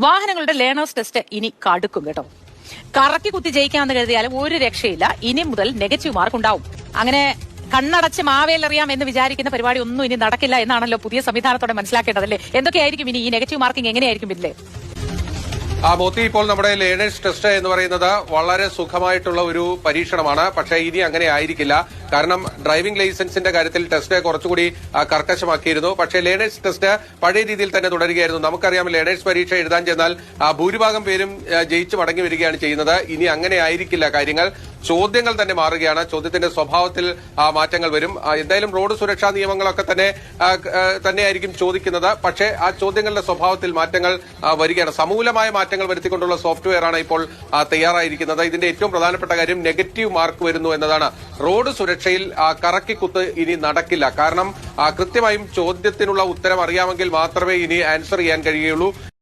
വാഹനങ്ങളുടെ learners test ഇനി കടുക്കും കേട്ടോ. കറക്കി കുത്തി ജയിക്കാമെന്ന് കരുതിയാലും ഒരു രക്ഷയില്ല. ഇനി മുതൽ നെഗറ്റീവ് മാർക്ക് ഉണ്ടാവും. അങ്ങനെ കണ്ണടച്ച് മാവേലറിയാം എന്ന് വിചാരിക്കുന്ന പരിപാടി ഒന്നും ഇനി നടക്കില്ല എന്നാണല്ലോ പുതിയ സംവിധാനത്തോടെ മനസ്സിലാക്കേണ്ടതല്ലേ? എന്തൊക്കെയായിരിക്കും ഇനി ഈ നെഗറ്റീവ് മാർക്കിംഗ് എങ്ങനെയായിരിക്കും ഇതിലെ ആ മോത്തി ഇപ്പോൾ നമ്മുടെ ലേണേഴ്സ് ടെസ്റ്റ് എന്ന് പറയുന്നത് വളരെ സുഖമായിട്ടുള്ള ഒരു പരീക്ഷണമാണ്. പക്ഷേ ഇനി അങ്ങനെ ആയിരിക്കില്ല. കാരണം ഡ്രൈവിംഗ് ലൈസൻസിന്റെ കാര്യത്തിൽ ടെസ്റ്റ് കുറച്ചുകൂടി കർക്കശമാക്കിയിരുന്നു. പക്ഷേ ലേണേഴ്സ് ടെസ്റ്റ് പഴയ രീതിയിൽ തന്നെ തുടരുകയായിരുന്നു. നമുക്കറിയാം ലേണേഴ്സ് പരീക്ഷ എഴുതാൻ ചെന്നാൽ ഭൂരിഭാഗം പേരും ജയിച്ചു മടങ്ങി വരികയാണ് ചെയ്യുന്നത്. ഇനി അങ്ങനെ ആയിരിക്കില്ല കാര്യങ്ങൾ. ചോദ്യങ്ങൾ തന്നെ മാറുകയാണ്. ചോദ്യത്തിന്റെ സ്വഭാവത്തിൽ മാറ്റങ്ങൾ വരും. എന്തായാലും റോഡ് സുരക്ഷാ നിയമങ്ങളൊക്കെ തന്നെ തന്നെയായിരിക്കും ചോദിക്കുന്നത്. പക്ഷേ ആ ചോദ്യങ്ങളുടെ സ്വഭാവത്തിൽ മാറ്റങ്ങൾ വരികയാണ്. സമൂലമായ മാറ്റങ്ങൾ വരുത്തിക്കൊണ്ടുള്ള സോഫ്റ്റ്വെയർ ആണ് ഇപ്പോൾ തയ്യാറായിരിക്കുന്നത്. ഇതിന്റെ ഏറ്റവും പ്രധാനപ്പെട്ട കാര്യം നെഗറ്റീവ് മാർക്ക് വരുന്നു എന്നതാണ്. റോഡ് സുരക്ഷയിൽ കറക്കിക്കുത്ത് ഇനി നടക്കില്ല. കാരണം കൃത്യമായും ചോദ്യത്തിനുള്ള ഉത്തരം അറിയാമെങ്കിൽ മാത്രമേ ഇനി ആൻസർ ചെയ്യാൻ കഴിയുകയുള്ളൂ